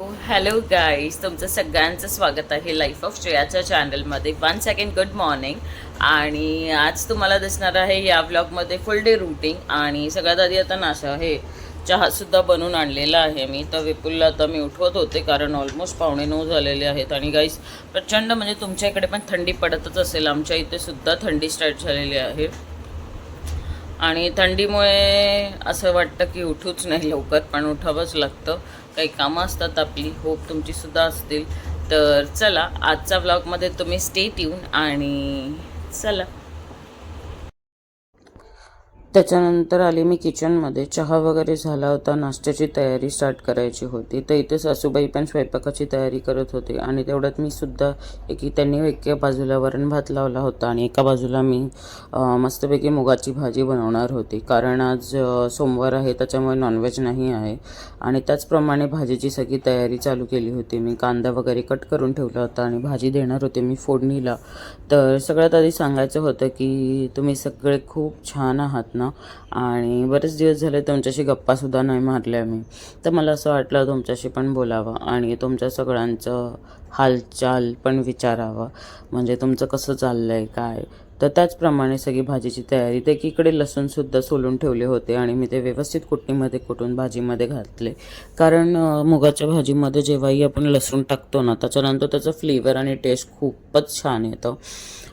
Hello guys तुमचं सगळ्यांचं स्वागत आहे लाईफ ऑफ श्रेयाच्या चॅनलमध्ये वन सेकंड गुड मॉर्निंग आणि आज तुम्हाला दिसणार आहे या ब्लॉगमध्ये फुल डे रुटीन आणि सगळ्यात आधी आता नाश हे चहासुद्धा बनवून आणलेला आहे मी. तर विपुलला आता मी उठवत होते कारण ऑलमोस्ट पावणे नऊ झालेले आहेत. आणि गाईज प्रचंड म्हणजे तुमच्या इकडे पण थंडी पडतच असेल. आमच्या इथे सुद्धा थंडी स्टार्ट झालेली आहे. आणि थंडीमुळे असं वाटतं की उठूच नाही लवकर पण उठावंच लागतं. काही कामं असतात आपली होप तुमचीसुद्धा असतील. तर चला आजच्या ब्लॉगमध्ये तुम्ही स्टेट येऊन आणि चला. त्याच्यानंतर आले मी किचनमध्ये. चहा वगैरे झाला होता. नाश्त्याची तयारी स्टार्ट करायची होती. तर इथे सासूबाई पण स्वयंपाकाची तयारी करत होते. आणि तेवढ्यात मी सुद्धा एकी त्यांनी एका बाजूला वरण भात लावला होता. आणि एका बाजूला मी मस्तपैकी मुगाची भाजी बनवणार होती. कारण आज सोमवार आहे. त्याच्यामुळे नॉनव्हेज नाही आहे. आणि त्याचप्रमाणे भाजीची सगळी तयारी चालू केली होती. मी कांदा वगैरे कट करून ठेवला होता. आणि भाजी देणार होते मी फोडणीला. तर सगळ्यात आधी सांगायचं होतं की तुम्ही सगळे खूप छान आहात ना? आणि बरेच दिवस झाले तुमच्याशी गप्पासुद्धा नाही मारल्या मी. तर मला असं वाटलं तुमच्याशी पण बोलावं आणि तुमच्या सगळ्यांचं हालचाल पण विचारावं. म्हणजे तुमचं कसं चाललं आहे काय? तर त्याचप्रमाणे सगळी भाजीची तयारी. ते एकीकडे लसूणसुद्धा सोलून ठेवले होते आणि मी ते व्यवस्थित कुटणीमध्ये कुटून भाजीमध्ये घातले. कारण मुगाच्या भाजीमध्ये जेव्हाही आपण लसूण टाकतो ना त्याच्यानंतर त्याचं फ्लेवर आणि टेस्ट खूपच छान येतं.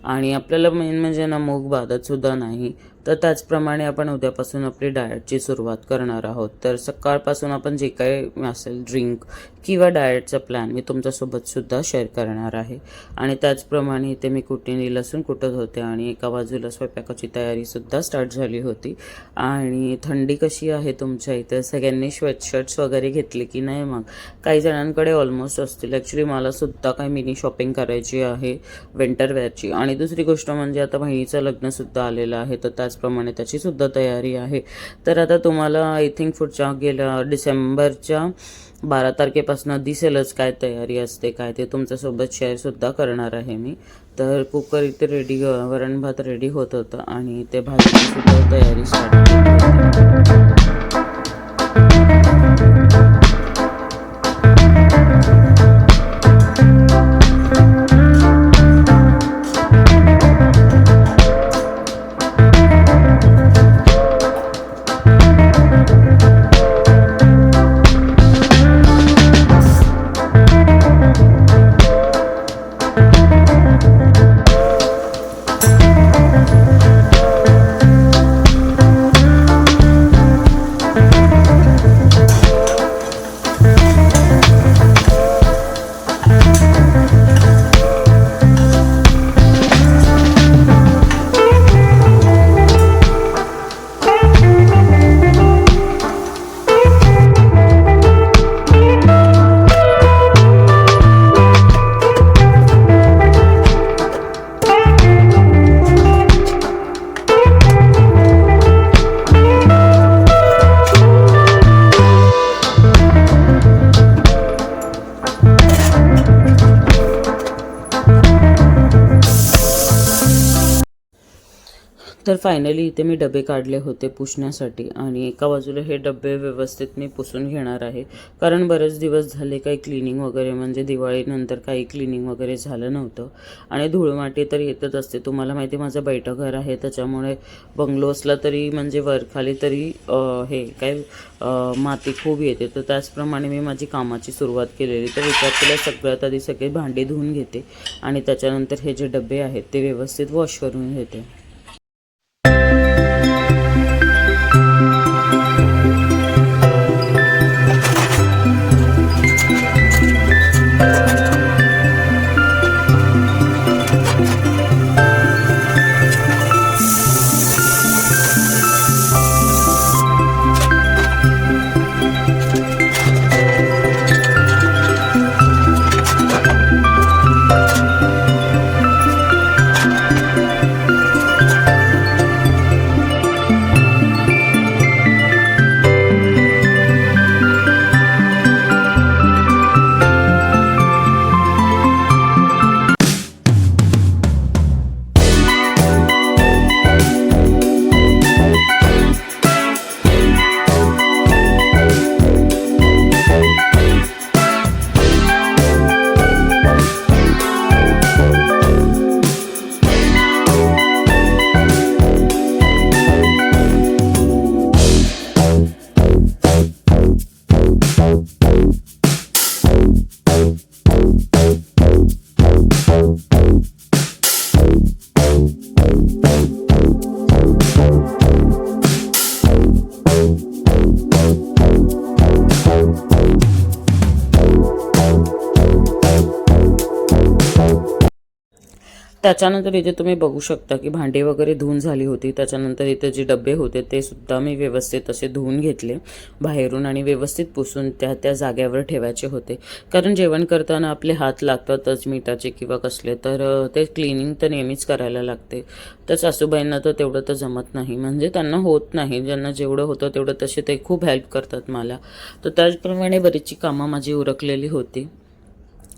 आणि आपल्याला मेन म्हणजे ना मूग बाधतसुद्धा नाही. तर त्याचप्रमाणे आपण उद्यापासून आपली डाएटची सुरुवात करणार आहोत. तर सकाळपासून आपण जे काही असेल ड्रिंक किंवा डाएटचा प्लॅन मी तुमच्यासोबतसुद्धा शेअर करणार आहे. आणि त्याचप्रमाणे इथे मी कुटीने लसूण कुटत होते आणि एका बाजूला स्वयंपाकाची तयारीसुद्धा स्टार्ट झाली होती. आणि थंडी कशी आहे तुमच्या इथे? सगळ्यांनी स्वेटशर्ट्स वगैरे घेतले की नाही मग? काही जणांकडे ऑलमोस्ट असतील. ॲक्च्युली मला सुद्धा काही मिनी शॉपिंग करायची आहे विंटर वेअरची आणि दुसरी गोष्ट म्हणजे आता बहिणीचं लग्नसुद्धा आलेलं आहे तर त्याच त्याचप्रमाणे त्याची सुद्धा तयारी आहे. तर आता तुम्हाला आय थिंक पुढच्या गेल्या डिसेंबरच्या बारा तारखेपासून दिसेलच काय तयारी असते काय ते तुमच्यासोबत शेअरसुद्धा करणार आहे मी. तर कुकर इथे रेडी वरण भात रेडी होत होतं आणि ते भाजीची सुद्धा तयारी स्टार्ट तर फायनली इथे मी डबे काढले होते पुसण्यासाठी आणि एका बाजूला हे डबे व्यवस्थित मी पुसून घेणार आहे. कारण बरेच दिवस झाले काही क्लिनिंग वगैरे म्हणजे दिवाळीनंतर काही क्लिनिंग वगैरे झालं नव्हतं. आणि धुळमाटी तर येतच असते. तुम्हाला माहिती आहे, माझं बैठं घर आहे. त्याच्यामुळे बंगलो असला तरी म्हणजे वरखाली तरी हे काय माती खूप येते. तर त्याचप्रमाणे मी माझी कामाची सुरुवात केलेली. तर विचार केला सगळ्यात आधी सगळे भांडे धुवून घेते आणि त्याच्यानंतर हे जे डबे आहेत ते व्यवस्थित वॉश करून घेते. Bye. त्याच्यानंतर इथे तुम्ही बघू शकता की भांडी वगैरे धुवून झाली होती. त्याच्यानंतर इथे जे डबे होते ते सुद्धा मी व्यवस्थित असे धुवून घेतले. बाहेरून आणि व्यवस्थित पुसून त्या त्या जाग्यावर ठेवायचे होते. कारण जेवण करताना आपले हात लागतातच मिठाचे किंवा कसले तर ते क्लिनिंग तर नेहमीच करायला लागते. तर सासूबाईंना तर तेवढं तर जमत नाही. म्हणजे त्यांना होत नाही. ज्यांना जेवढं होतं तेवढं तसे ते खूप हेल्प करतात मला. तर त्याचप्रमाणे बरीचशी कामं माझी उरकलेली होती.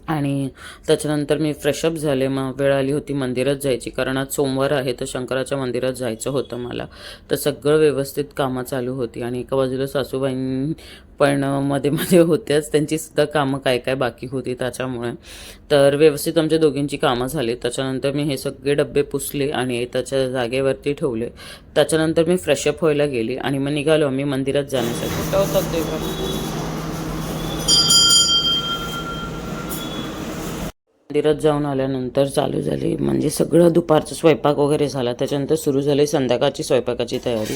आणि त्याच्यानंतर मी फ्रेशअप झाले. मग वेळ आली होती मंदिरात जायची. कारण आज सोमवार आहे तर शंकराच्या मंदिरात जायचं होतं मला. तर सगळं व्यवस्थित कामं चालू होती. आणि एका बाजूला सासूबाईं पण मध्ये मध्ये होत्याच. त्यांचीसुद्धा कामं काय काय बाकी होती त्याच्यामुळे. तर व्यवस्थित आमच्या दोघींची कामं झाली. त्याच्यानंतर मी हे सगळे डबे पुसले आणि त्याच्या जागेवरती ठेवले. त्याच्यानंतर मी फ्रेशअप व्हायला गेली आणि मग निघालो मी मंदिरात जाण्यासाठी. मंदिरात जाऊन आल्यानंतर चालू झाली. म्हणजे सगळं दुपारचं स्वयंपाक वगैरे झाला. त्याच्यानंतर सुरू झाली संध्याकाळची स्वयंपाकाची तयारी.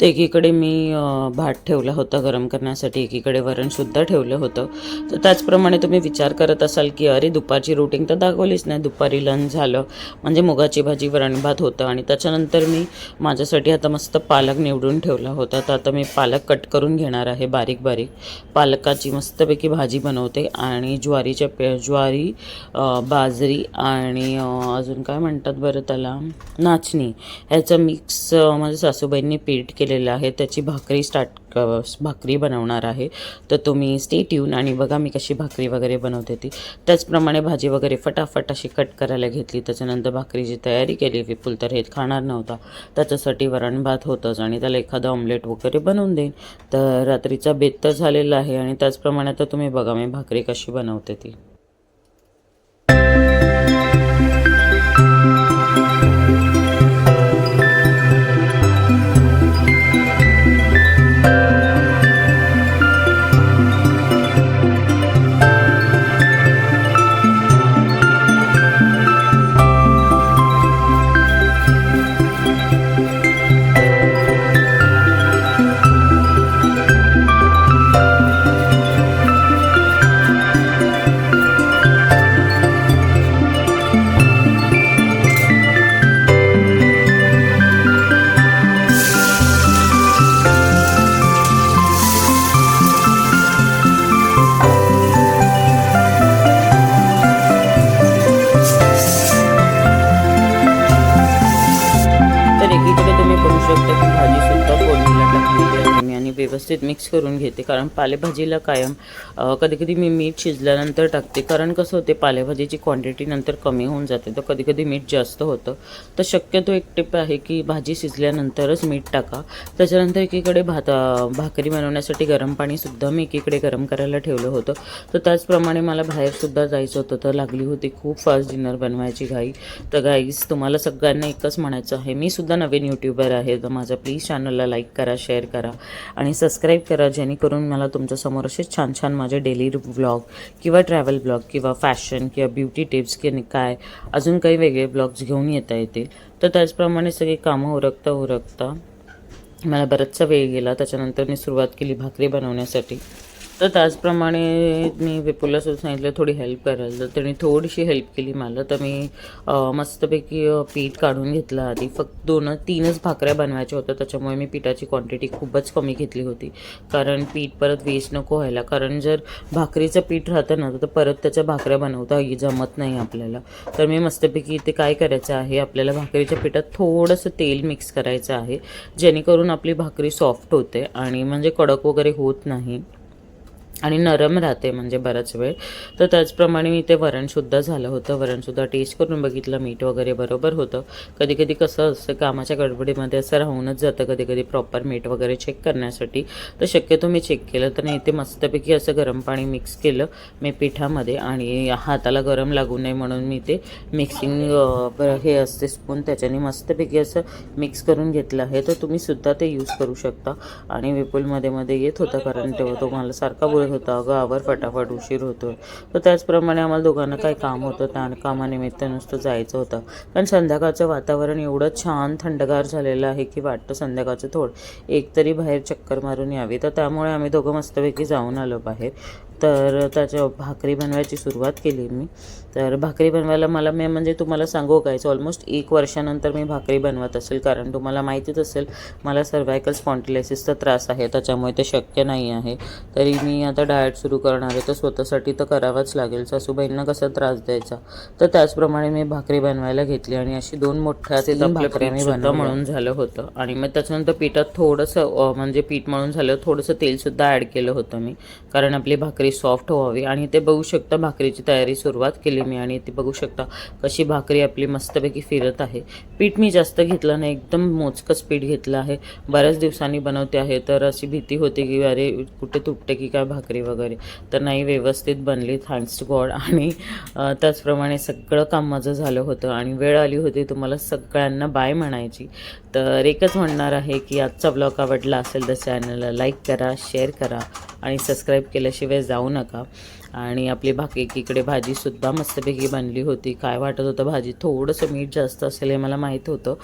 तर एकीकडे मी भात ठेवला होता गरम करण्यासाठी. एकीकडे वरणसुद्धा ठेवलं होतं. तर त्याचप्रमाणे तुम्ही विचार करत असाल की अरे दुपारची रुटीन तर दाखवलीच नाही. दुपारी लंच झालं. म्हणजे मुगाची भाजी वरण भात होतं. आणि त्याच्यानंतर मी माझ्यासाठी आता मस्त पालक निवडून ठेवला होता. तर आता मी पालक कट करून घेणार आहे बारीक बारीक. पालकाची मस्तपैकी भाजी बनवते. आणि ज्वारीच्या पे ज्वारी आ, बाजरी आणि अजून काय म्हणतात बरं त्याला? नाचणी. ह्याचं मिक्स माझ्या सासूबाईंनी पीठ केलेलं आहे. त्याची भाकरी स्टार्ट भाकरी बनवणार आहे. तर तुम्ही स्टे ट्यून आणि बघा मी कशी भाकरी वगैरे बनवते ती. त्याचप्रमाणे भाजी वगैरे फटाफट अशी कट करायला घेतली. त्याच्यानंतर भाकरीची तयारी केली. विपुल तर हे खाणार नव्हता. त्याच्यासाठी वरण भात होतंच आणि त्याला एखादं ऑमलेट वगैरे बनवून देईन. तर रात्रीचा बेत तर झालेला आहे. आणि त्याचप्रमाणे आता तुम्ही बघा मी भाकरी कशी बनवते ती. व्यवस्थित मिक्स करून घेते. कारण पालेभाजीला कायम कधी कधी मी मीठ शिजल्यानंतर टाकते. कारण कसं होते पालेभाजीची क्वांटिटी नंतर कमी होऊन जाते. तर कधी कधी मीठ जास्त होतं. तर शक्यतो एक टिप आहे की भाजी शिजल्यानंतरच मीठ टाका. त्याच्यानंतर एकीकडे भात भाकरी बनवण्यासाठी गरम पाणीसुद्धा मी एकीकडे गरम करायला ठेवलं होतं. तर त्याचप्रमाणे मला बाहेरसुद्धा जायचं होतं. तर लागली होती खूप फास्ट डिनर बनवायची घाई. तर गाईज तुम्हाला सगळ्यांना एकच म्हणायचं आहे. मी सुद्धा नवीन यूट्यूबर आहे. तर माझ्या प्लीज चॅनलला लाईक करा शेअर करा. आणि सबस्क्राईब करा जेणेकरून मला तुमच्यासमोर असे छान छान माझे डेली ब्लॉग किंवा ट्रॅव्हल ब्लॉग किंवा फॅशन किंवा ब्युटी टिप्स की काय अजून काही वेगळे ब्लॉग्स घेऊन येता येतील. तर त्याचप्रमाणे सगळी कामं उरकता उरकता मला बराचसा वेळ गेला. त्याच्यानंतर मी सुरुवात केली भाकरी बनवण्यासाठी. तर त्याचप्रमाणे मी विपुलला सुद्धा सांगितलं थोडी हेल्प करायला तर त्याने थोडीशी हेल्प केली मला. तर मी मस्तपैकी पीठ काढून घेतलं आधी. फक्त दोन तीनच भाकऱ्या बनवायच्या होत्या. त्याच्यामुळे मी पिठाची क्वांटिटी खूपच कमी घेतली होती. कारण पीठ परत वेस्ट नको व्हायला. कारण जर भाकरीचं पीठ राहतं ना तर परत त्याच्या भाकऱ्या बनवता जमत नाही आपल्याला. तर मी मस्तपैकी इथे काय करायचं आहे आपल्याला भाकरीच्या पिठात थोडंसं तेल मिक्स करायचं आहे. जेणेकरून आपली भाकरी सॉफ्ट होते. आणि म्हणजे कडक वगैरे होत नाही. आणि नरम राहते म्हणजे बराच वेळ. तर त्याचप्रमाणे मी ते वरणसुद्धा झालं होतं. वरणसुद्धा टेस्ट करून बघितलं. मीठ वगैरे बरोबर होतं. कधी कधी कसं असतं कामाच्या गडबडीमध्ये असं राहूनच जातं कधी कधी प्रॉपर मीठ वगैरे चेक करण्यासाठी. तर शक्यतो मी चेक केलं तर नाही ते मस्तपैकी असं गरम पाणी मिक्स केलं मी पिठामध्ये आणि हाताला गरम लागू नये म्हणून मी ते मिक्सिंग हे असते स्पून त्याच्याने मस्तपैकी असं मिक्स करून घेतलं आहे. तर तुम्ही सुद्धा ते यूज करू शकता. आणि विपुलमध्ये मध्ये येत होता कारण तेव्हा तो मला सारखा बोलत होता. अगं आवर फटाफट उशीर होतो तर त्याचप्रमाणे आम्हाला दोघांना काही काम होतं. त्या कामानिमित्त नुसतं जायचं होतं. कारण संध्याकाळचं वातावरण एवढं छान थंडगार झालेलं आहे की वाटतं संध्याकाळचं थोड. एक तरी बाहेर चक्कर मारून यावी. तर त्यामुळे आम्ही दोघं मस्तपैकी जाऊन आलो बाहेर. तर त्याच्या भाकरी बनवायची सुरुवात केली मी. तर भाकरी बनवायला मला मी म्हणजे तुम्हाला सांगू काय ऑलमोस्ट एक वर्षानंतर मी भाकरी बनवत असेल. कारण तुम्हाला माहितीच असेल मला सर्वायकल स्पॉन्टिलायसिसचा त्रास आहे. त्याच्यामुळे ते शक्य नाही आहे. तरी मी आता डाएट सुरू करणार आहे. तर स्वतःसाठी तर करावंच लागेल. सासूबाईंना कसा त्रास द्यायचा? तर त्याचप्रमाणे मी भाकरी बनवायला घेतली आणि अशी दोन मोठ्या तीन भाकऱ्या मी बनव म्हणून झालं होतं. आणि मग त्याच्यानंतर पिठात थोडंसं म्हणजे पीठ मळून झालं थोडंसं तेलसुद्धा ॲड केलं होतं मी. कारण आपली भाकरी सॉफ्ट व्हावी आणि ते बघू शकता भाकरीची तयारी सुरुवात केली मी आणि ती बघू शकता कशी भाकरी आपली मस्तपैकी फिरत आहे. पीठ मी जास्त घेतलं नाही एकदम मोजकंच पीठ घेतलं आहे. बऱ्याच दिवसांनी बनवते आहे तर अशी भीती होती की अरे कुठे तुटते की काय भाकरी वगैरे. तर नाही व्यवस्थित बनली थँक्स टू गॉड आणि त्याचप्रमाणे सगळं काम माझं झालं होतं आणि वेळ आली होती तुम्हाला सगळ्यांना बाय म्हणायची. तर एकच म्हणणार आहे की आजचा ब्लॉग आवडला असेल तर चॅनलला लाईक करा शेअर करा आणि सबस्क्राईब केल्याशिवाय जाऊ नका. आणि आपली बाकी एकीकडे भाजीसुद्धा मस्तपैकी बनली होती. काय वाटत होतं भाजी? थोडंसं मीठ जास्त असेल हे मला माहीत होतं.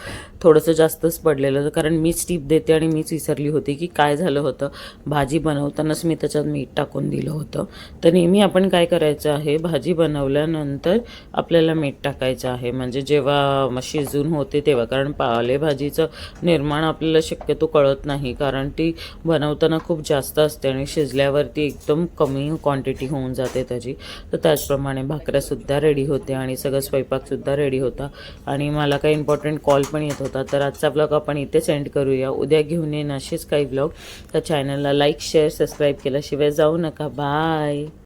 थोडंसं जास्तच पडलेलं होतं कारण मीच टीप देते आणि मीच विसरली होती की काय झालं होतं. भाजी बनवतानाच मी त्याच्यात मीठ टाकून दिलं होतं. तर नेहमी आपण काय करायचं आहे? भाजी बनवल्यानंतर आपल्याला मीठ टाकायचं आहे. म्हणजे जेव्हा शिजून होते तेव्हा. कारण पालेभाजीचं निर्माण आपल्याला शक्यतो कळत नाही. कारण ती बनवताना खूप जास्त असते आणि शिजल्यावरती एकदम कमी क्वांटिटी होऊन होऊन जाते त्याची. तर त्याचप्रमाणे भाकऱ्यासुद्धा रेडी होते आणि सगळं स्वयंपाकसुद्धा रेडी होता. आणि मला काही इम्पॉर्टंट कॉल पण येत होता. तर आजचा ब्लॉग आपण इथे सेंड करूया. उद्या घेऊन येईन असेच काही ब्लॉग तर चॅनलला लाईक शेअर सबस्क्राईब केल्याशिवाय जाऊ नका. बाय